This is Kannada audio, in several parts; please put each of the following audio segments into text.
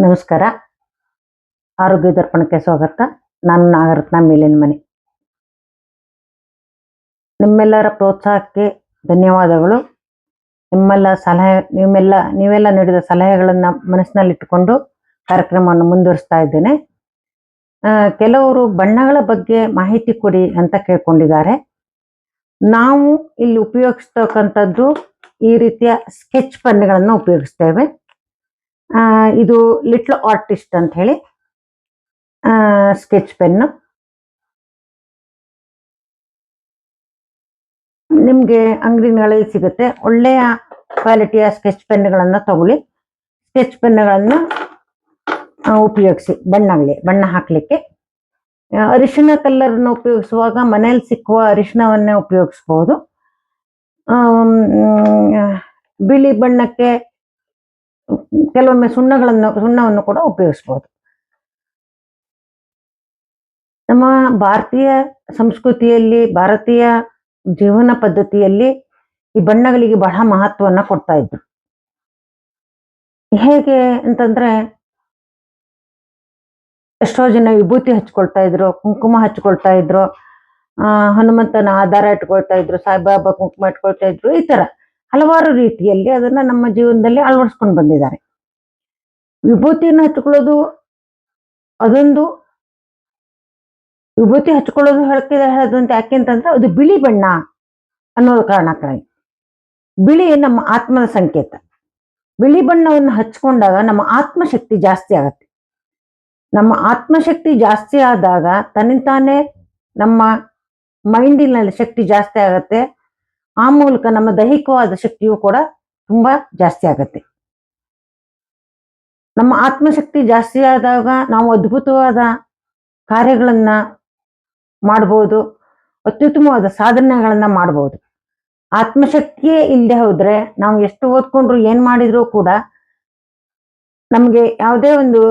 ನಮಸ್ಕಾರ. ಆರೋಗ್ಯ ದರ್ಪಣಕ್ಕೆ ಸ್ವಾಗತ. ನಾನು ನಾಗರತ್ನ ಮೇಲಿನ ಮನೆ. ನಿಮ್ಮೆಲ್ಲರ ಪ್ರೋತ್ಸಾಹಕ್ಕೆ ಧನ್ಯವಾದಗಳು. ನಿಮ್ಮೆಲ್ಲ ಸಲಹೆ, ನಿಮ್ಮೆಲ್ಲ, ನೀವೆಲ್ಲ ನೀಡಿದ ಸಲಹೆಗಳನ್ನು ಮನಸ್ಸಿನಲ್ಲಿಟ್ಟುಕೊಂಡು ಕಾರ್ಯಕ್ರಮವನ್ನು ಮುಂದುವರಿಸ್ತಾ ಇದ್ದೇನೆ. ಕೆಲವರು ಬಣ್ಣಗಳ ಬಗ್ಗೆ ಮಾಹಿತಿ ಕೊಡಿ ಅಂತ ಕೇಳ್ಕೊಂಡಿದ್ದಾರೆ. ನಾವು ಇಲ್ಲಿ ಉಪಯೋಗಿಸ್ತಕ್ಕಂಥದ್ದು ಈ ರೀತಿಯ ಸ್ಕೆಚ್ ಪೆನ್ಗಳನ್ನು ಉಪಯೋಗಿಸ್ತೇವೆ. ಇದು ಲಿಟ್ಲ್ ಆರ್ಟಿಸ್ಟ್ ಅಂತ ಹೇಳಿ ಸ್ಕೆಚ್ ಪೆನ್ನು. ನಿಮಗೆ ಅಂಗಡಿಗಳಲ್ಲಿ ಸಿಗುತ್ತೆ. ಒಳ್ಳೆಯ ಕ್ವಾಲಿಟಿಯ ಸ್ಕೆಚ್ ಪೆನ್ಗಳನ್ನು ತಗೊಳ್ಳಿ. ಸ್ಕೆಚ್ ಪೆನ್ಗಳನ್ನು ಉಪಯೋಗಿಸಿ ಬಣ್ಣಗಳಿಗೆ ಬಣ್ಣ ಹಾಕಲಿಕ್ಕೆ. ಅರಿಶಿಣ ಕಲ್ಲರ್ನ ಉಪಯೋಗಿಸುವಾಗ ಮನೆಯಲ್ಲಿ ಸಿಕ್ಕುವ ಅರಿಶಿಣವನ್ನೇ ಉಪಯೋಗಿಸ್ಬೋದು. ಬಿಳಿ ಬಣ್ಣಕ್ಕೆ ಕೆಲವೊಮ್ಮೆ ಸುಣ್ಣಗಳನ್ನು, ಸುಣ್ಣವನ್ನು ಕೂಡ ಉಪಯೋಗಿಸ್ಬೋದು. ನಮ್ಮ ಭಾರತೀಯ ಸಂಸ್ಕೃತಿಯಲ್ಲಿ, ಭಾರತೀಯ ಜೀವನ ಪದ್ಧತಿಯಲ್ಲಿ ಈ ಬಣ್ಣಗಳಿಗೆ ಬಹಳ ಮಹತ್ವವನ್ನು ಕೊಡ್ತಾ ಇದ್ರು. ಹೇಗೆ ಅಂತಂದ್ರೆ ಎಷ್ಟೋ ಜನ ವಿಭೂತಿ ಹಚ್ಕೊಳ್ತಾ ಇದ್ರು, ಕುಂಕುಮ ಹಚ್ಕೊಳ್ತಾ ಇದ್ರು ಹನುಮಂತನ ಆಧಾರ ಇಟ್ಕೊಳ್ತಾ ಇದ್ರು, ಸಾಯಿಬಾಬಾ ಕುಂಕುಮ ಇಟ್ಕೊಳ್ತಾ ಇದ್ರು, ಈ ತರ ಹಲವಾರು ರೀತಿಯಲ್ಲಿ ಅದನ್ನ ನಮ್ಮ ಜೀವನದಲ್ಲಿ ಅಳವಡಿಸ್ಕೊಂಡು ಬಂದಿದ್ದಾರೆ. ವಿಭೂತಿಯನ್ನು ಹಚ್ಕೊಳ್ಳೋದು ಅದೊಂದು ವಿಭೂತಿ ಹಚ್ಕೊಳ್ಳೋದು ಹೇಳ್ತಿದೆ ಯಾಕೆ ಯಾಕೆಂತಂದ್ರೆ ಅದು ಬಿಳಿ ಬಣ್ಣ ಅನ್ನೋದು ಕಾರಣಕ್ಕಾಗಿ. ಬಿಳಿ ನಮ್ಮ ಆತ್ಮದ ಸಂಕೇತ. ಬಿಳಿ ಬಣ್ಣವನ್ನು ಹಚ್ಕೊಂಡಾಗ ನಮ್ಮ ಆತ್ಮಶಕ್ತಿ ಜಾಸ್ತಿ ಆಗತ್ತೆ. ನಮ್ಮ ಆತ್ಮಶಕ್ತಿ ಜಾಸ್ತಿ ಆದಾಗ ತನ್ನಿಂತಾನೇ ನಮ್ಮ ಮೈಂಡಿನಲ್ಲಿ ಶಕ್ತಿ ಜಾಸ್ತಿ ಆಗತ್ತೆ. ಆ ಮೂಲಕ ನಮ್ಮ ದೈಹಿಕವಾದ ಶಕ್ತಿಯು ಕೂಡ ತುಂಬಾ ಜಾಸ್ತಿ ಆಗತ್ತೆ. ನಮ್ಮ ಆತ್ಮಶಕ್ತಿ ಜಾಸ್ತಿ ಆದಾಗ ನಾವು ಅದ್ಭುತವಾದ ಕಾರ್ಯಗಳನ್ನ ಮಾಡ್ಬೋದು, ಅತ್ಯುತ್ತಮವಾದ ಸಾಧನೆಗಳನ್ನ ಮಾಡ್ಬೋದು. ಆತ್ಮಶಕ್ತಿಯೇ ಇಲ್ಲದೆ ಹೋದ್ರೆ ನಾವು ಎಷ್ಟು ಓದ್ಕೊಂಡ್ರು ಏನ್ ಮಾಡಿದ್ರು ಕೂಡ ನಮಗೆ ಯಾವುದೇ ಒಂದು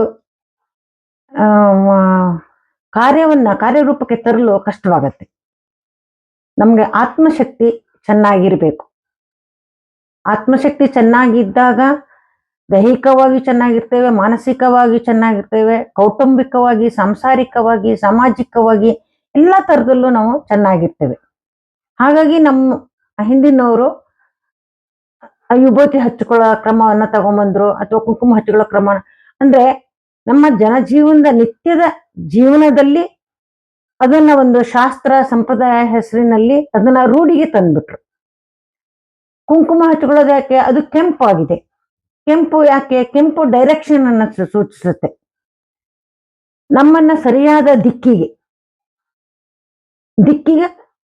ಕಾರ್ಯವನ್ನ, ಕಾರ್ಯರೂಪಕ್ಕೆ ತರಲು ಕಷ್ಟವಾಗತ್ತೆ. ನಮಗೆ ಆತ್ಮಶಕ್ತಿ ಚೆನ್ನಾಗಿರ್ಬೇಕು. ಆತ್ಮಶಕ್ತಿ ಚೆನ್ನಾಗಿದ್ದಾಗ ದೈಹಿಕವಾಗಿ ಚೆನ್ನಾಗಿರ್ತೇವೆ, ಮಾನಸಿಕವಾಗಿ ಚೆನ್ನಾಗಿರ್ತೇವೆ, ಕೌಟುಂಬಿಕವಾಗಿ, ಸಾಂಸಾರಿಕವಾಗಿ, ಸಾಮಾಜಿಕವಾಗಿ ಎಲ್ಲ ಥರದಲ್ಲೂ ನಾವು ಚೆನ್ನಾಗಿರ್ತೇವೆ. ಹಾಗಾಗಿ ನಮ್ಮ ಹಿಂದಿನವರು ವಿಭೂತಿ ಹಚ್ಚಿಕೊಳ್ಳೋ ಕ್ರಮವನ್ನ ತಗೊಂಬಂದ್ರು, ಅಥವಾ ಕುಂಕುಮ ಹಚ್ಚಿಕೊಳ್ಳೋ ಕ್ರಮ, ಅಂದ್ರೆ ನಮ್ಮ ಜನಜೀವನದ ನಿತ್ಯದ ಜೀವನದಲ್ಲಿ ಅದನ್ನ ಒಂದು ಶಾಸ್ತ್ರ, ಸಂಪ್ರದಾಯ ಹೆಸರಿನಲ್ಲಿ ಅದನ್ನ ರೂಢಿಗೆ ತಂದ್ಬಿಟ್ರು. ಕುಂಕುಮ ಹಚ್ಕೊಳ್ಳೋದು ಯಾಕೆ? ಅದು ಕೆಂಪು ಆಗಿದೆ ಕೆಂಪು ಯಾಕೆ? ಕೆಂಪು ಡೈರೆಕ್ಷನ್ ಅನ್ನ ಸೂಚಿಸುತ್ತೆ. ನಮ್ಮನ್ನ ಸರಿಯಾದ ದಿಕ್ಕಿಗೆ ದಿಕ್ಕಿಗೆ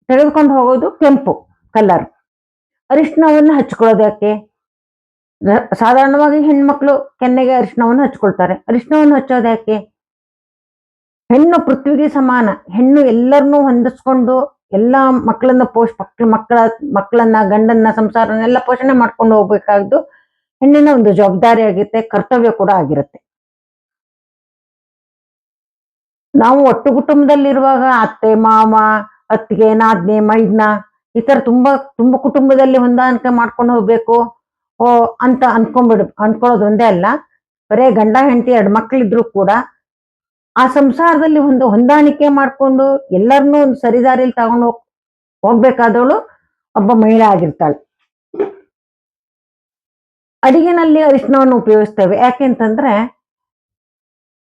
ತೆಗೆದುಕೊಂಡು ಹೋಗೋದು ಕೆಂಪು ಕಲರ್ ಅರಿಶಿನವನ್ನು ಹಚ್ಕೊಳ್ಳೋದು ಯಾಕೆ? ಸಾಧಾರಣವಾಗಿ ಹೆಣ್ಮಕ್ಳು ಕೆನ್ನೆಗೆ ಅರಿಶಿಣವನ್ನು ಹಚ್ಕೊಳ್ತಾರೆ. ಅರಿಶಿಣವನ್ನು ಹಚ್ಚೋದು ಯಾಕೆ? ಹೆಣ್ಣು ಪೃಥ್ವಿಗೆ ಸಮಾನ. ಹೆಣ್ಣು ಎಲ್ಲರನ್ನೂ ಹೊಂದಿಸ್ಕೊಂಡು ಎಲ್ಲಾ ಮಕ್ಕಳನ್ನ ಪೋಷ್ ಮಕ್ಳ ಮಕ್ಕಳ, ಮಕ್ಕಳನ್ನ, ಗಂಡನ್ನ ಸಂಸಾರನ ಎಲ್ಲ ಪೋಷಣೆ ಮಾಡ್ಕೊಂಡು ಹೋಗ್ಬೇಕಾದ್ದು ಹೆಣ್ಣಿನ ಒಂದು ಜವಾಬ್ದಾರಿ ಆಗಿರುತ್ತೆ, ಕರ್ತವ್ಯ ಕೂಡ ಆಗಿರುತ್ತೆ. ನಾವು ಒಟ್ಟು ಕುಟುಂಬದಲ್ಲಿರುವಾಗ ಅತ್ತೆ ಮಾವ ಅತ್ತಿಗೆ, ನಾದ್ನೆ, ಮೈದ್ನ ಈ ತರ ತುಂಬಾ ತುಂಬಾ ಕುಟುಂಬದಲ್ಲಿ ಹೊಂದಾಣಿಕೆ ಮಾಡ್ಕೊಂಡು ಹೋಗ್ಬೇಕು. ಓ, ಅಂತ ಅನ್ಕೊಂಡ್ಬಿಡ್, ಅನ್ಕೊಳ್ಳೋದು ಒಂದೇ ಅಲ್ಲ. ಬರೇ ಗಂಡ, ಹೆಂಡತಿ, ಎರಡು ಮಕ್ಕಳಿದ್ರು ಕೂಡ ಆ ಸಂಸಾರದಲ್ಲಿ ಒಂದು ಹೊಂದಾಣಿಕೆ ಮಾಡ್ಕೊಂಡು ಎಲ್ಲರನ್ನೂ ಒಂದು ಸರಿದಾರಿಲಿ ತಗೊಂಡು ಹೋಗ್, ಹೋಗ್ಬೇಕಾದವಳು ಒಬ್ಬ ಮಹಿಳೆ ಆಗಿರ್ತಾಳೆ. ಅಡಿಗೆನಲ್ಲಿ ಅರಿಶಿನವನ್ನು ಉಪಯೋಗಿಸ್ತೇವೆ. ಯಾಕೆಂತಂದ್ರೆ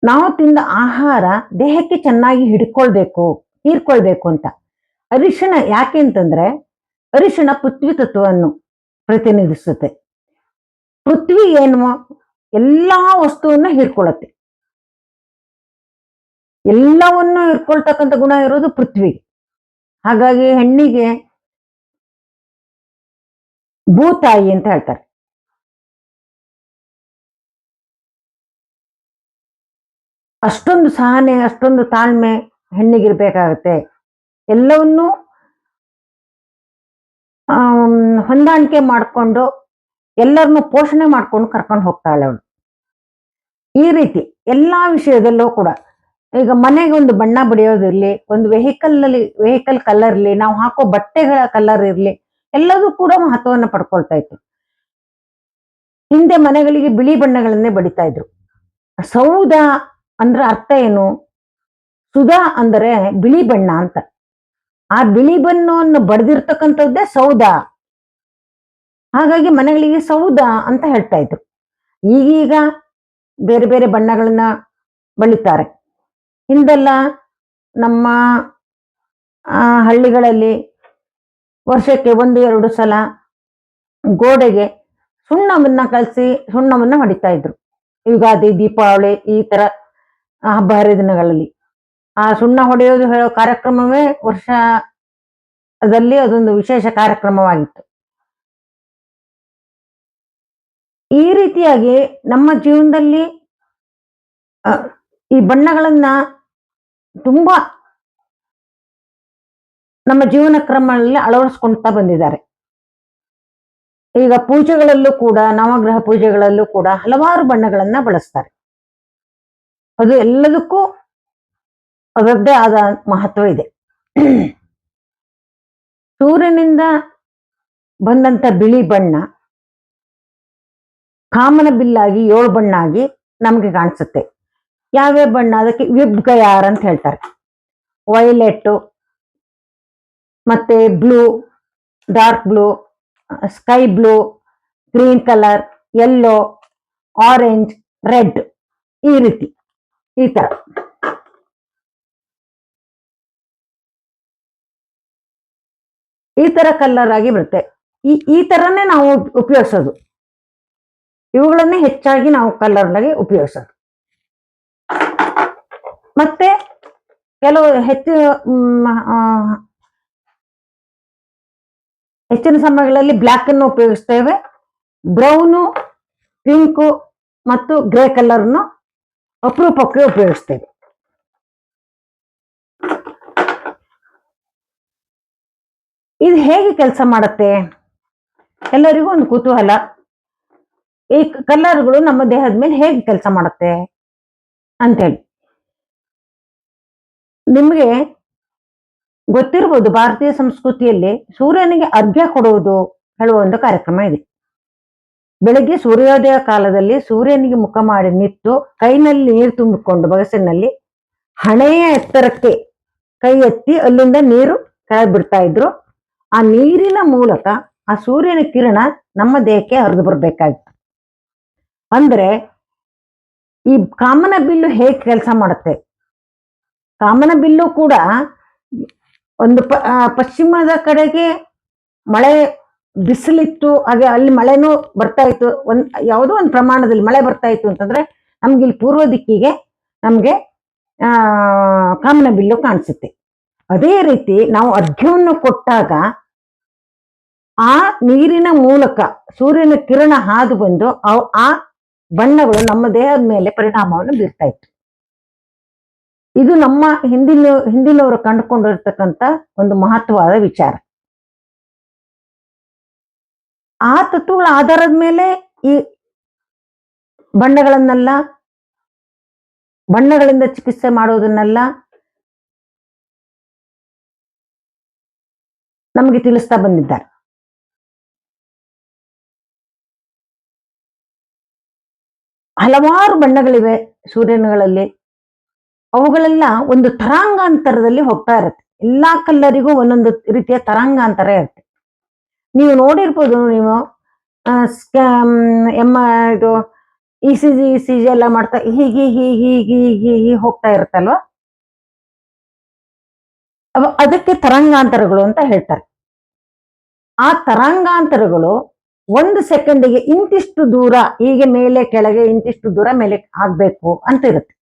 ನಾವು ತಿಂದ ಆಹಾರ ದೇಹಕ್ಕೆ ಚೆನ್ನಾಗಿ ಹಿಡ್ಕೊಳ್ಬೇಕು, ಹೀರ್ಕೊಳ್ಬೇಕು ಅಂತ. ಅರಿಶಿಣ ಯಾಕೆ ಅಂತಂದ್ರೆ ಅರಿಶಿಣ ಪೃಥ್ವಿ ತತ್ವವನ್ನು ಪ್ರತಿನಿಧಿಸುತ್ತೆ. ಪೃಥ್ವಿ ಏನು ಎಲ್ಲಾ ವಸ್ತುವನ್ನ ಹಿಡ್ಕೊಳತ್ತೆ ಎಲ್ಲವನ್ನು ಹಿಡ್ಕೊಳ್ತಕ್ಕಂಥ ಗುಣ ಇರೋದು ಪೃಥ್ವಿ. ಹಾಗಾಗಿ ಹೆಣ್ಣಿಗೆ ಭೂತಾಯಿ ಅಂತ ಹೇಳ್ತಾರೆ. ಅಷ್ಟೊಂದು ಸಹನೆ, ಅಷ್ಟೊಂದು ತಾಳ್ಮೆ ಹೆಣ್ಣಿಗಿರ್ಬೇಕಾಗತ್ತೆ. ಎಲ್ಲವನ್ನೂ ಹೊಂದಾಣಿಕೆ ಮಾಡಿಕೊಂಡು ಎಲ್ಲರನ್ನು ಪೋಷಣೆ ಮಾಡ್ಕೊಂಡು ಕರ್ಕೊಂಡು ಹೋಗ್ತಾಳೆ ಅವಳು. ಈ ರೀತಿ ಎಲ್ಲಾ ವಿಷಯದಲ್ಲೂ ಕೂಡ ಈಗ ಮನೆಗೆ ಒಂದು ಬಣ್ಣ ಬಡಿಯೋದಿರ್ಲಿ, ಒಂದು ವೆಹಿಕಲ್ನಲ್ಲಿ ವೆಹಿಕಲ್ ಕಲರ್ ಇರ್ಲಿ, ನಾವು ಹಾಕೋ ಬಟ್ಟೆಗಳ ಕಲರ್ ಇರ್ಲಿ, ಎಲ್ಲದೂ ಕೂಡ ಮಹತ್ವವನ್ನು ಪಡ್ಕೊಳ್ತಾ ಇತ್ತು. ಹಿಂದೆ ಮನೆಗಳಿಗೆ ಬಿಳಿ ಬಣ್ಣಗಳನ್ನೇ ಬಡಿತಾ ಇದ್ರು. ಸೌದ ಅಂದ್ರೆ ಅರ್ಥ ಏನು? ಸುಧಾ ಅಂದರೆ ಬಿಳಿ ಬಣ್ಣ ಅಂತ. ಆ ಬಿಳಿ ಬಣ್ಣವನ್ನು ಬಡ್ದಿರ್ತಕ್ಕಂಥದ್ದೇ ಸೌದ ಹಾಗಾಗಿ ಮನೆಗಳಿಗೆ ಸೌದ ಅಂತ ಹೇಳ್ತಾ ಇದ್ರು. ಈಗೀಗ ಬೇರೆ ಬೇರೆ ಬಣ್ಣಗಳನ್ನ ಬಳಿತಾರೆ ಹಿಂದೆಲ್ಲ ನಮ್ಮ ಹಳ್ಳಿಗಳಲ್ಲಿ ವರ್ಷಕ್ಕೆ ಒಂದು, ಎರಡು ಸಲ ಗೋಡೆಗೆ ಸುಣ್ಣವನ್ನ ಕಲಸಿ ಸುಣ್ಣವನ್ನ ಹೊಡಿತಾ ಇದ್ರು. ಯುಗಾದಿ, ದೀಪಾವಳಿ ಈ ತರ ಹಬ್ಬ ಹರಿದಿನಗಳಲ್ಲಿ. ಆ ಸುಣ್ಣ ಹೊಡೆಯೋದು ಹೇಳೋ ಕಾರ್ಯಕ್ರಮವೇ ವರ್ಷದಲ್ಲಿ ಅದೊಂದು ವಿಶೇಷ ಕಾರ್ಯಕ್ರಮವಾಗಿತ್ತು. ಈ ರೀತಿಯಾಗಿ ನಮ್ಮ ಜೀವನದಲ್ಲಿ ಈ ಬಣ್ಣಗಳನ್ನ ತುಂಬಾ ನಮ್ಮ ಜೀವನ ಕ್ರಮಗಳಲ್ಲಿ ಅಳವಡಿಸ್ಕೊಳ್ತಾ ಬಂದಿದ್ದಾರೆ. ಈಗ ಪೂಜೆಗಳಲ್ಲೂ ಕೂಡ, ನವಗ್ರಹ ಪೂಜೆಗಳಲ್ಲೂ ಕೂಡ ಹಲವಾರು ಬಣ್ಣಗಳನ್ನ ಬಳಸ್ತಾರೆ. ಅದು ಎಲ್ಲದಕ್ಕೂ ಅದರದ್ದೇ ಆದ ಮಹತ್ವ ಇದೆ. ಸೂರ್ಯನಿಂದ ಬಂದಂತ ಬಿಳಿ ಬಣ್ಣ ಕಾಮನ ಬಿಲ್ಲಾಗಿ ಏಳು ಬಣ್ಣ ಆಗಿ ನಮ್ಗೆ ಕಾಣಿಸುತ್ತೆ. ಯಾವ್ಯಾವ ಬಣ್ಣ? ಅದಕ್ಕೆ ವಿಬ್ಗಯಾರ್ ಅಂತ ಹೇಳ್ತಾರೆ. ವೈಲೆಟ್ ಮತ್ತೆ blue, dark blue, sky blue, green colour yellow orange, red, ಈ ರೀತಿ, ಈ ತರ. ಈ ತರ ಕಲರ್ ಆಗಿ ಬರುತ್ತೆ. ಈ ಈ ತರನೇ ನಾವು ಉಪಯೋಗಿಸೋದು. ಇವುಗಳನ್ನೇ ಹೆಚ್ಚಾಗಿ ನಾವು ಕಲರ್ನಾಗೆ ಉಪಯೋಗಿಸೋದು. ಮತ್ತೆ ಕೆಲವು ಹೆಚ್ಚು ಹೆಚ್ಚಿನ ಸಮಯಗಳಲ್ಲಿ ಬ್ಲ್ಯಾಕ್ ಅನ್ನು ಉಪಯೋಗಿಸ್ತೇವೆ. ಬ್ರೌನು ಪಿಂಕು ಮತ್ತು ಗ್ರೇ ಕಲರ್ನು ಅಪರೂಪಕ್ಕೆ ಉಪಯೋಗಿಸ್ತೇವೆ. ಇದು ಹೇಗೆ ಕೆಲಸ ಮಾಡುತ್ತೆ? ಎಲ್ಲರಿಗೂ ಒಂದು ಕುತೂಹಲ. ಈ ಕಲರ್ಗಳು ನಮ್ಮ ದೇಹದ ಮೇಲೆ ಹೇಗೆ ಕೆಲಸ ಮಾಡುತ್ತೆ ಅಂತೇಳಿ ನಿಮಗೆ ಗೊತ್ತಿರ್ಬೋದು ಭಾರತೀಯ ಸಂಸ್ಕೃತಿಯಲ್ಲಿ ಸೂರ್ಯನಿಗೆ ಅರ್ಘ್ಯ ಕೊಡುವುದು ಹೇಳುವ ಒಂದು ಕಾರ್ಯಕ್ರಮ ಇದೆ. ಬೆಳಗ್ಗೆ ಸೂರ್ಯೋದಯ ಕಾಲದಲ್ಲಿ ಸೂರ್ಯನಿಗೆ ಮುಖ ಮಾಡಿ ನಿಂತು ಕೈನಲ್ಲಿ ನೀರು ತುಂಬಿಕೊಂಡು ಬಗಸಿನಲ್ಲಿ ಹಣೆಯ ಎತ್ತರಕ್ಕೆ ಕೈ ಎತ್ತಿ ಅಲ್ಲಿಂದ ನೀರು ಕೆಳಗೆ ಬಿಡ್ತಾ ಇದ್ರು. ಆ ನೀರಿನ ಮೂಲಕ ಆ ಸೂರ್ಯನ ಕಿರಣ ನಮ್ಮ ದೇಹಕ್ಕೆ ಹರಿದು ಬರ್ಬೇಕಾಗಿತ್ತು. ಅಂದ್ರೆ ಈ ಕಾಮನ ಬಿಲ್ಲು ಹೇಗೆ ಕೆಲಸ ಮಾಡುತ್ತೆ? ಕಾಮನ ಬಿಲ್ಲು ಕೂಡ ಒಂದು ಪಶ್ಚಿಮದ ಕಡೆಗೆ ಮಳೆ ಬಿಸಿಲಿತ್ತು, ಹಾಗೆ ಅಲ್ಲಿ ಮಳೆನೂ ಬರ್ತಾ ಇತ್ತು. ಒಂದ್, ಯಾವುದೋ ಒಂದು ಪ್ರಮಾಣದಲ್ಲಿ ಮಳೆ ಬರ್ತಾ ಇತ್ತು ಅಂತಂದ್ರೆ ನಮ್ಗೆ ಇಲ್ಲಿ ಪೂರ್ವ ದಿಕ್ಕಿಗೆ ನಮ್ಗೆ, ಆ, ಕಾಮನ ಬಿಲ್ಲು ಕಾಣಿಸುತ್ತೆ. ಅದೇ ರೀತಿ ನಾವು ಅರ್ಘ್ಯವನ್ನು ಕೊಟ್ಟಾಗ ಆ ನೀರಿನ ಮೂಲಕ ಸೂರ್ಯನ ಕಿರಣ ಹಾದು ಬಂದು ಆ ಬಣ್ಣಗಳು ನಮ್ಮ ದೇಹದ ಮೇಲೆ ಪರಿಣಾಮವನ್ನು ಬೀರ್ತಾ ಇತ್ತು. ಇದು ನಮ್ಮ ಹಿಂದಿನ ಹಿಂದಿನವರು ಕಂಡುಕೊಂಡಿರ್ತಕ್ಕಂಥ ಒಂದು ಮಹತ್ವವಾದ ವಿಚಾರ. ಆ ತತ್ವಗಳ ಆಧಾರದ ಮೇಲೆ ಈ ಬಣ್ಣಗಳನ್ನೆಲ್ಲ, ಬಣ್ಣಗಳಿಂದ ಚಿಕಿತ್ಸೆ ಮಾಡೋದನ್ನೆಲ್ಲ ನಮಗೆ ತಿಳಿಸ್ತಾ ಬಂದಿದ್ದಾರೆ. ಹಲವಾರು ಬಣ್ಣಗಳಿವೆ ಸೂರ್ಯನಗಳಲ್ಲಿ. ಅವುಗಳೆಲ್ಲ ಒಂದು ತರಾಂಗಾಂತರದಲ್ಲಿ ಹೋಗ್ತಾ ಇರುತ್ತೆ. ಎಲ್ಲಾ ಕಲ್ಲರಿಗೂ ಒಂದೊಂದು ರೀತಿಯ ತರಂಗಾಂತರ ಇರುತ್ತೆ. ನೀವು ನೋಡಿರ್ಬೋದು ನೀವು ಎಮ್ಮ ಇದು E C, G E C, G ಎಲ್ಲ ಮಾಡ್ತಾ, ಹೀಗೆ ಹೀಗೆ ಹೀಗೆ ಹೀಗೆ ಹೀಗೆ ಹೋಗ್ತಾ ಇರುತ್ತಲ್ವ? ಅದಕ್ಕೆ ತರಂಗಾಂತರಗಳು ಅಂತ ಹೇಳ್ತಾರೆ. ಆ ತರಂಗಾಂತರಗಳು ಒಂದು ಸೆಕೆಂಡಿಗೆ ಇಂತಿಷ್ಟು ದೂರ, ಹೀಗೆ ಮೇಲೆ, ಕೆಳಗೆ ಇಂತಿಷ್ಟು ದೂರ ಮೇಲೆ ಆಗ್ಬೇಕು ಅಂತ ಇರುತ್ತೆ.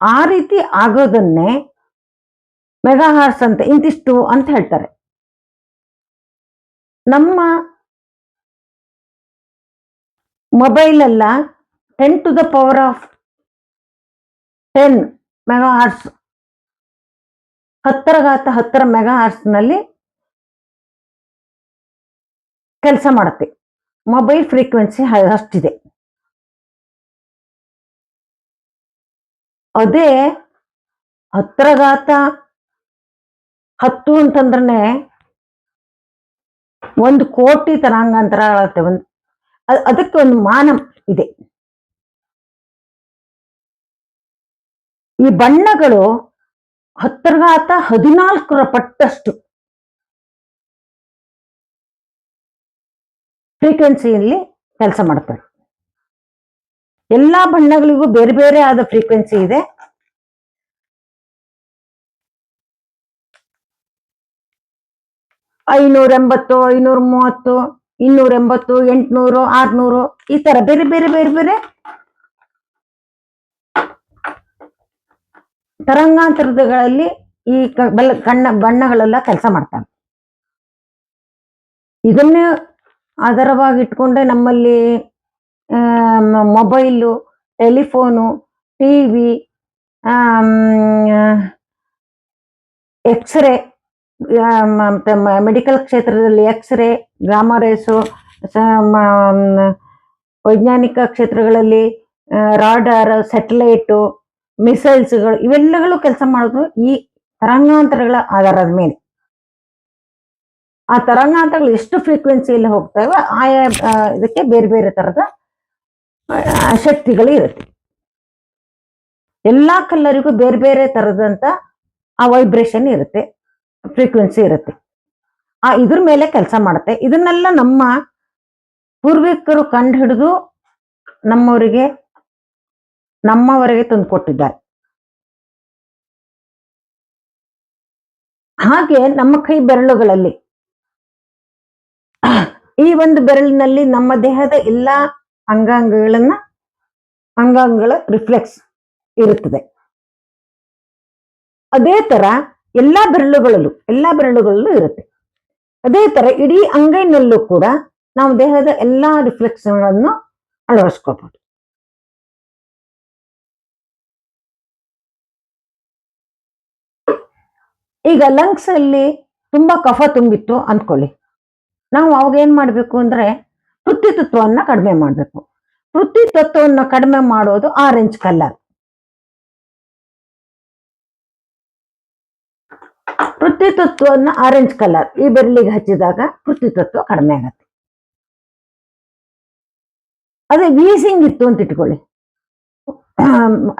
ಆ ರೀತಿ ಆಗೋದನ್ನೇ ಮೆಗಾಹಾರ್ಸ್ ಅಂತ, ಇಂತಿಷ್ಟು ಅಂತ ಹೇಳ್ತಾರೆ. ನಮ್ಮ ಮೊಬೈಲ್ ಅಲ್ಲ ten to the power of ten megahertz ಹತ್ತರ ಘಾತ ಹತ್ತರ ಮೆಗಾಹಾರ್ಸ್ನಲ್ಲಿ ಕೆಲಸ ಮಾಡುತ್ತೆ. ಮೊಬೈಲ್ ಫ್ರೀಕ್ವೆನ್ಸಿ ಅಷ್ಟಿದೆ. ಅದೇ ಹತ್ರಘಾತ ಹತ್ತು ಅಂತಂದ್ರೆ ಒಂದು ಕೋಟಿ ತರಂಗಾಂತರ ಒಂದು ಅ- ಅದಕ್ಕೆ ಒಂದು ಮಾನ ಇದೆ. ಈ ಬಣ್ಣಗಳು ಹತ್ತರಗಾತ ಹದಿನಾಲ್ಕರ ಪಟ್ಟಷ್ಟು. ಫ್ರೀಕ್ವೆನ್ಸಿಯಲ್ಲಿ ಕೆಲಸ ಮಾಡ್ತವೆ ಎಲ್ಲಾ ಬಣ್ಣಗಳಿಗೂ ಬೇರೆ ಬೇರೆ ಆದ ಫ್ರೀಕ್ವೆನ್ಸಿ ಇದೆ. ಐನೂರ ಎಂಬತ್ತು ಐನೂರ ಮೂವತ್ತು ಇನ್ನೂರ ಎಂಬತ್ತು ಎಂಟುನೂರು, ಆರ್ನೂರು, ಈ ತರ ಬೇರೆ ಬೇರೆ ಬೇರೆ ಬೇರೆ ತರಂಗಾಂತರಗಳಲ್ಲಿ ಈ ಕಣ್ಣ, ಬಣ್ಣಗಳೆಲ್ಲ ಕೆಲಸ ಮಾಡ್ತಾರೆ. ಇದನ್ನೇ ಆಧಾರವಾಗಿ ಇಟ್ಕೊಂಡೆ ನಮ್ಮಲ್ಲಿ mobile, telephone, TV X ray ಮತ್ತೆ ಮೆಡಿಕಲ್ ಕ್ಷೇತ್ರದಲ್ಲಿ X ray gamma rays rays ವೈಜ್ಞಾನಿಕ ಕ್ಷೇತ್ರಗಳಲ್ಲಿ ರಾಡಾರ್ ಸೆಟಲೈಟು ಮಿಸೈಲ್ಸ್ಗಳು ಇವೆಲ್ಲಗಳು ಕೆಲಸ ಮಾಡೋದು ಈ ತರಂಗಾಂತರಗಳ ಆಧಾರದ ಮೇಲೆ. ಆ ತರಂಗಾಂತರಗಳು ಎಷ್ಟು ಫ್ರೀಕ್ವೆನ್ಸಿಯಲ್ಲಿ ಹೋಗ್ತಾವೆ ಆಯಾ ಇದಕ್ಕೆ ಬೇರೆ ಬೇರೆ ತರದ ಶಕ್ತಿಗಳು ಇರುತ್ತೆ. ಎಲ್ಲಾ ಕಲ್ಲರಿಗೂ ಬೇರೆ ಬೇರೆ ತರದಂತ ಆ ವೈಬ್ರೇಷನ್ ಇರುತ್ತೆ ಫ್ರೀಕ್ವೆನ್ಸಿ ಇರುತ್ತೆ. ಆ, ಇದ್ರ ಮೇಲೆ ಕೆಲಸ ಮಾಡುತ್ತೆ. ಇದನ್ನೆಲ್ಲ ನಮ್ಮ ಪೂರ್ವಿಕರು ಕಂಡು ಹಿಡಿದು ನಮ್ಮವರಿಗೆ ನಮ್ಮವರಿಗೆ ತಂದು ಕೊಟ್ಟಿದ್ದಾರೆ. ಹಾಗೆ ನಮ್ಮ ಕೈ ಬೆರಳುಗಳಲ್ಲಿ ಈ ಒಂದು ಬೆರಳಿನಲ್ಲಿ ನಮ್ಮ ದೇಹದ ಎಲ್ಲಾ ಅಂಗಾಂಗಗಳನ್ನ, ಅಂಗಾಂಗಗಳ ರಿಫ್ಲೆಕ್ಸ್ ಇರುತ್ತದೆ. ಅದೇ ತರ ಎಲ್ಲಾ ಬೆರಳುಗಳಲ್ಲೂ ಎಲ್ಲಾ ಬೆರಳುಗಳಲ್ಲೂ ಇರುತ್ತೆ. ಅದೇ ತರ ಇಡೀ ಅಂಗೈನಲ್ಲೂ ಕೂಡ ನಾವು ದೇಹದ ಎಲ್ಲಾ ರಿಫ್ಲೆಕ್ಷನ್ಗಳನ್ನು ಅಳವಡಿಸ್ಕೋಬಹುದು ಈಗ ಲಂಗ್ಸ್ ಅಲ್ಲಿ ತುಂಬಾ ಕಫ ತುಂಬಿತ್ತು ಅಂದ್ಕೊಳ್ಳಿ. ನಾವು ಅವಾಗ ಏನ್ ಮಾಡ್ಬೇಕು ಅಂದ್ರೆ ತತ್ವವನ್ನ ಕಡಿಮೆ ಮಾಡ್ಬೇಕು. ತತ್ವವನ್ನ ಕಡಿಮೆ ಮಾಡೋದು ಆರೆಂಜ್ ಕಲರ್ ತತ್ವವನ್ನ ಆರೆಂಜ್ ಕಲರ್ ಈ ಬೆರಳಿಗೆ ಹಚ್ಚಿದಾಗ ತತ್ವ ಕಡಿಮೆ ಆಗತ್ತೆ. ಅದೇ ವೀಸಿಂಗ್ ಇತ್ತು ಅಂತ ಇಟ್ಕೊಳ್ಳಿ.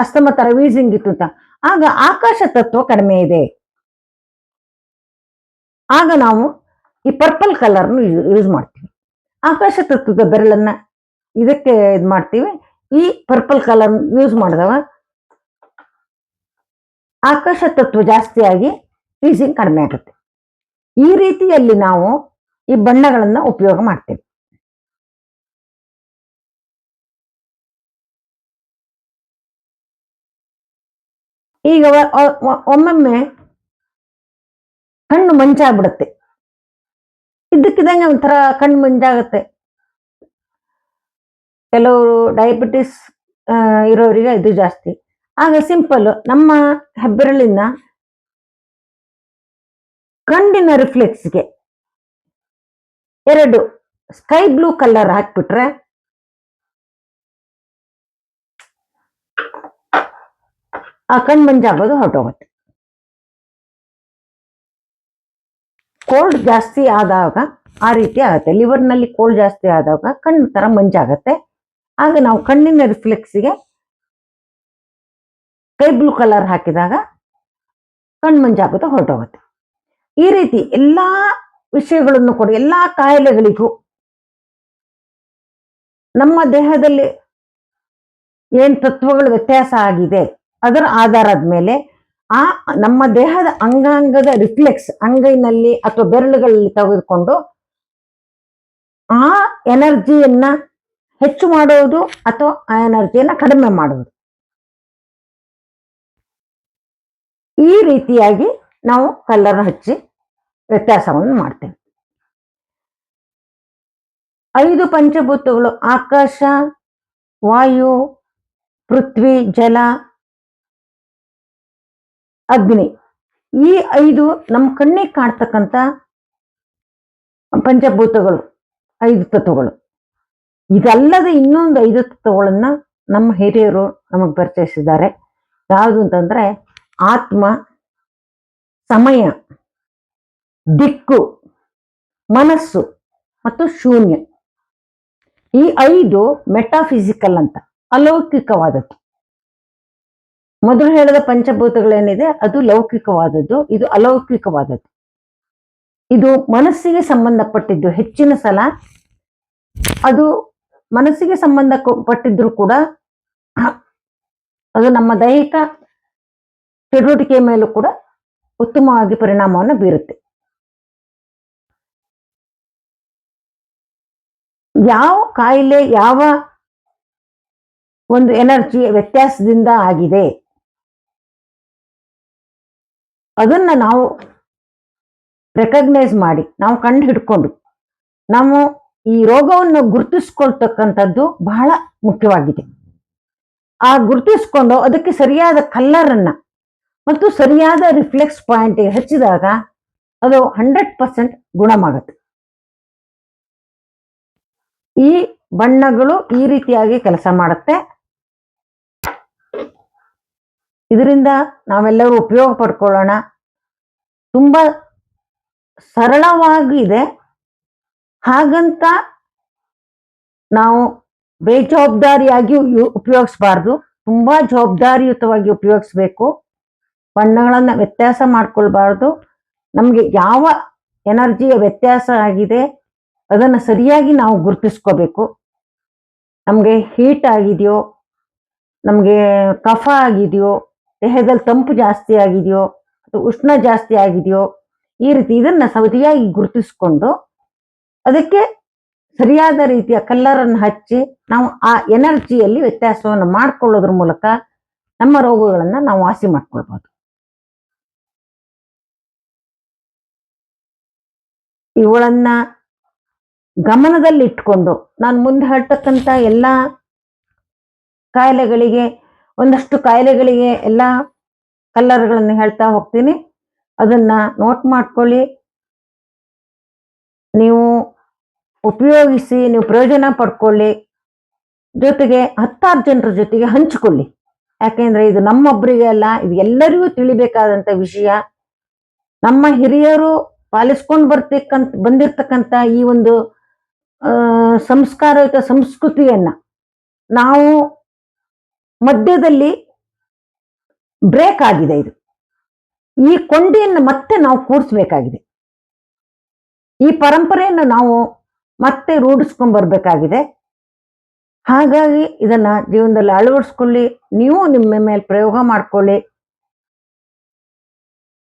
ಅಸ್ತಮ ತರ ವೀಸಿಂಗ್ ಇತ್ತು ಅಂತ. ಆಗ ಆಕಾಶ ತತ್ವ ಕಡಿಮೆ ಇದೆ. ಆಗ ನಾವು ಈ ಪರ್ಪಲ್ ಕಲರ್ನು ಯೂಸ್ ಮಾಡ್ತೀವಿ. ಆಕಾಶ ತತ್ವದ ಬೆರಳನ್ನ ಇದಕ್ಕೆ ಇದು ಮಾಡ್ತೀವಿ. ಈ ಪರ್ಪಲ್ ಕಲರ್ ಯೂಸ್ ಮಾಡಿದವ ಆಕಾಶ ತತ್ವ ಜಾಸ್ತಿ ಆಗಿ ವೀಸಿಂಗ್ ಕಡಿಮೆ ಆಗುತ್ತೆ. ಈ ರೀತಿಯಲ್ಲಿ ನಾವು ಈ ಬಣ್ಣಗಳನ್ನ ಉಪಯೋಗ ಮಾಡ್ತೇವೆ. ಈಗ ಒಮ್ಮೊಮ್ಮೆ ಕಣ್ಣು ಮಂಚಾಗ್ಬಿಡುತ್ತೆ. ಇದ್ದಕ್ಕಿದ್ದಂಗೆ ಒಂಥರ ಕಣ್ಣು ಮುಂಜಾಗುತ್ತೆ. ಕೆಲವರು ಡಯಾಬಿಟಿಸ್ ಇರೋರಿಗೆ ಇದು ಜಾಸ್ತಿ. ಆಗ ಸಿಂಪಲ್ ನಮ್ಮ ಹೆಬ್ಬೆರಳಿನ ಕಣ್ಣಿನ ರಿಫ್ಲೆಕ್ಸ್ಗೆ ಎರಡು ಸ್ಕೈ ಬ್ಲೂ ಕಲರ್ ಹಾಕ್ಬಿಟ್ರೆ ಆ ಕಣ್ಣು ಮಂಜಾಗೋದು ಹೊರಟೋಗುತ್ತೆ. ಕೋಲ್ಡ್ ಜಾಸ್ತಿ ಆದಾಗ ಆ ರೀತಿ ಆಗುತ್ತೆ. ಲಿವರ್ನಲ್ಲಿ ಕೋಲ್ಡ್ ಜಾಸ್ತಿ ಆದಾಗ ಕಣ್ಣು ಥರ ಮಂಜಾಗತ್ತೆ. ಆಗ ನಾವು ಕಣ್ಣಿನ ರಿಫ್ಲೆಕ್ಸ್ಗೆ ಕೈ ಬ್ಲೂ ಕಲರ್ ಹಾಕಿದಾಗ ಕಣ್ಣು ಮಂಜಾಗುತ್ತೆ ಹೊರಟೋಗುತ್ತೆ. ಈ ರೀತಿ ಎಲ್ಲಾ ವಿಷಯಗಳನ್ನು ಕೂಡ, ಎಲ್ಲಾ ಕಾಯಿಲೆಗಳಿಗೂ ನಮ್ಮ ದೇಹದಲ್ಲಿ ಏನ್ ತತ್ವಗಳು ವ್ಯತ್ಯಾಸ ಆಗಿದೆ, ಅದರ ಆಧಾರದ ಮೇಲೆ ಆ ನಮ್ಮ ದೇಹದ ಅಂಗಾಂಗದ ರಿಫ್ಲೆಕ್ಸ್ ಅಂಗೈನಲ್ಲಿ ಅಥವಾ ಬೆರಳುಗಳಲ್ಲಿ ತೆಗೆದುಕೊಂಡು ಆ ಎನರ್ಜಿಯನ್ನ ಹೆಚ್ಚು ಮಾಡುವುದು ಅಥವಾ ಆ ಎನರ್ಜಿಯನ್ನ ಕಡಿಮೆ ಮಾಡುವುದು. ಈ ರೀತಿಯಾಗಿ ನಾವು ಕಲ್ಲರ್ ಹಚ್ಚಿ ವ್ಯತ್ಯಾಸವನ್ನು ಮಾಡ್ತೇವೆ. ಐದು ಪಂಚಭೂತಗಳು, ಆಕಾಶ, ವಾಯು, ಪೃಥ್ವಿ, ಜಲ, ಅಗ್ನಿ. ಈ ಐದು ನಮ್ಮ ಕಣ್ಣಿಗೆ ಕಾಣ್ತಕ್ಕಂಥ ಪಂಚಭೂತಗಳು. ಐದು ತತ್ವಗಳು. ಇದಲ್ಲದೆ ಇನ್ನೊಂದು ಐದು ತತ್ವಗಳನ್ನ ನಮ್ಮ ಹಿರಿಯರು ನಮಗೆ ಪರಿಚಯಿಸಿದ್ದಾರೆ. ಯಾವುದು ಅಂತಂದ್ರೆ ಆತ್ಮ, ಸಮಯ, ದಿಕ್ಕು, ಮನಸ್ಸು ಮತ್ತು ಶೂನ್ಯ. ಈ ಐದು ಮೆಟಾಫಿಸಿಕಲ್ ಅಂತ, ಅಲೌಕಿಕವಾದದ್ದು. ಮೊದಲು ಹೇಳಿದ ಪಂಚಭೂತಗಳೇನಿದೆ ಅದು ಲೌಕಿಕವಾದದ್ದು, ಇದು ಅಲೌಕಿಕವಾದದ್ದು. ಇದು ಮನಸ್ಸಿಗೆ ಸಂಬಂಧಪಟ್ಟಿದ್ದು ಹೆಚ್ಚಿನ ಸಲ. ಅದು ಮನಸ್ಸಿಗೆ ಸಂಬಂಧಪಟ್ಟಿದ್ರು ಕೂಡ ಅದು ನಮ್ಮ ದೈಹಿಕ ಚಟುವಟಿಕೆ ಮೇಲೂ ಕೂಡ ಉತ್ತಮವಾಗಿ ಪರಿಣಾಮವನ್ನು ಬೀರುತ್ತೆ. ಯಾವ ಕಾಯಿಲೆ, ಯಾವ ಒಂದು ಎನರ್ಜಿ ವ್ಯತ್ಯಾಸದಿಂದ ಆಗಿದೆ? ಅದನ್ನ ನಾವು ರೆಕಗ್ನೈಸ್ ಮಾಡಿ, ನಾವು ಕಂಡು ಹಿಡ್ಕೊಂಡು. ನಾವು ಈ ರೋಗವನ್ನು ಗುರುತಿಸ್ಕೊಳ್ತಕ್ಕಂಥದ್ದು ಬಹಳ ಮುಖ್ಯವಾಗಿದೆ. ಆ ಗುರುತಿಸ್ಕೊಂಡು ಅದಕ್ಕೆ ಸರಿಯಾದ ಕಲ್ಲರನ್ನು ಮತ್ತು ಸರಿಯಾದ ರಿಫ್ಲೆಕ್ಸ್ ಪಾಯಿಂಟ್ ಹಚ್ಚಿದಾಗ ಅದು ಹಂಡ್ರೆಡ್ ಪರ್ಸೆಂಟ್ ಗುಣಮಾಗುತ್ತೆ ಈ ಬಣ್ಣಗಳು ಈ ರೀತಿಯಾಗಿ ಕೆಲಸ ಮಾಡುತ್ತೆ. ಇದರಿಂದ ನಾವೆಲ್ಲರೂ ಉಪಯೋಗ ಪಡ್ಕೊಳ್ಳೋಣ. ತುಂಬಾ ಸರಳವಾಗಿದೆ ಹಾಗಂತ ನಾವು ಬೇಜವಾಬ್ದಾರಿಯಾಗಿ ಉಪಯೋಗಿಸ್ಬಾರ್ದು. ತುಂಬಾ ಜವಾಬ್ದಾರಿಯುತವಾಗಿ ಉಪಯೋಗಿಸ್ಬೇಕು. ಬಣ್ಣಗಳನ್ನು ವ್ಯತ್ಯಾಸ ಮಾಡ್ಕೊಳ್ಬಾರ್ದು. ನಮಗೆ ಯಾವ ಎನರ್ಜಿಯ ವ್ಯತ್ಯಾಸ ಆಗಿದೆ ಅದನ್ನು ಸರಿಯಾಗಿ ನಾವು ಗುರುತಿಸ್ಕೋಬೇಕು. ನಮಗೆ ಹೀಟ್ ಆಗಿದೆಯೋ, ನಮಗೆ ಕಫ ಆಗಿದೆಯೋ, ದೇಹದಲ್ಲಿ ತಂಪು ಜಾಸ್ತಿ ಆಗಿದೆಯೋ ಉಷ್ಣ ಜಾಸ್ತಿ ಆಗಿದೆಯೋ ಈ ರೀತಿ ಇದನ್ನ ಸವದಿಯಾಗಿ ಗುರುತಿಸ್ಕೊಂಡು ಅದಕ್ಕೆ ಸರಿಯಾದ ರೀತಿಯ ಕಲ್ಲರನ್ನು ಹಚ್ಚಿ ನಾವು ಆ ಎನರ್ಜಿಯಲ್ಲಿ ವ್ಯತ್ಯಾಸವನ್ನು ಮಾಡ್ಕೊಳ್ಳೋದ್ರ ಮೂಲಕ ನಮ್ಮ ರೋಗಗಳನ್ನ ನಾವು ವಾಸಿ ಮಾಡ್ಕೊಳ್ಬೋದು. ಇವುಗಳನ್ನ ಗಮನದಲ್ಲಿಟ್ಕೊಂಡು ನಾನು ಮುಂದೆ ಹೇಳ್ತಕ್ಕಂಥ ಎಲ್ಲ ಕಾಯಿಲೆಗಳಿಗೆ, ಒಂದಷ್ಟು ಕಾಯಿಲೆಗಳಿಗೆ ಎಲ್ಲ ಕಲ್ಲರ್ಗಳನ್ನು ಹೇಳ್ತಾ ಹೋಗ್ತೀನಿ. ಅದನ್ನ ನೋಟ್ ಮಾಡ್ಕೊಳ್ಳಿ. ನೀವು ಉಪಯೋಗಿಸಿ, ನೀವು ಪ್ರಯೋಜನ ಪಡ್ಕೊಳ್ಳಿ. ಜೊತೆಗೆ ಹತ್ತಾರು ಜನರ ಜೊತೆಗೆ ಹಂಚಿಕೊಳ್ಳಿ. ಯಾಕೆಂದ್ರೆ ಇದು ನಮ್ಮೊಬ್ಬರಿಗೆ ಅಲ್ಲ, ಇದು ಎಲ್ಲರಿಗೂ ತಿಳಿಬೇಕಾದಂತ ವಿಷಯ. ನಮ್ಮ ಹಿರಿಯರು ಪಾಲಿಸ್ಕೊಂಡು ಬರ್ತಕ್ಕಂತ ಬಂದಿರ್ತಕ್ಕಂಥ ಈ ಒಂದು ಸಂಸ್ಕಾರಯುತ ಸಂಸ್ಕೃತಿಯನ್ನ ನಾವು ಮಧ್ಯದಲ್ಲಿ ಬ್ರೇಕ್ ಆಗಿದೆ ಇದು. ಈ ಕೊಂಡಿಯನ್ನು ಮತ್ತೆ ನಾವು ಕೂರಿಸ್ಬೇಕಾಗಿದೆ ಈ ಪರಂಪರೆಯನ್ನು ನಾವು ಮತ್ತೆ ರೂಢಿಸ್ಕೊಂಡ್ ಬರ್ಬೇಕಾಗಿದೆ. ಹಾಗಾಗಿ ಇದನ್ನ ಜೀವನದಲ್ಲಿ ಅಳವಡಿಸ್ಕೊಳ್ಳಿ, ನೀವು ನಿಮ್ಮ ಮೇಲೆ ಪ್ರಯೋಗ ಮಾಡ್ಕೊಳ್ಳಿ,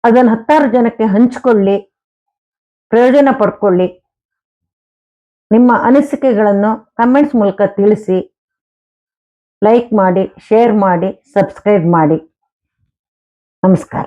ಅದನ್ನು ಹತ್ತಾರು ಜನಕ್ಕೆ ಹಂಚಿಕೊಳ್ಳಿ, ಪ್ರಯೋಜನ ಪಡ್ಕೊಳ್ಳಿ, ನಿಮ್ಮ ಅನಿಸಿಕೆಗಳನ್ನು ಕಮೆಂಟ್ಸ್ ಮೂಲಕ ತಿಳಿಸಿ, ಲೈಕ್ ಮಾಡಿ, ಶೇರ್ ಮಾಡಿ, ಸಬ್ಸ್ಕ್ರೈಬ್ ಮಾಡಿ. ನಮಸ್ಕಾರ.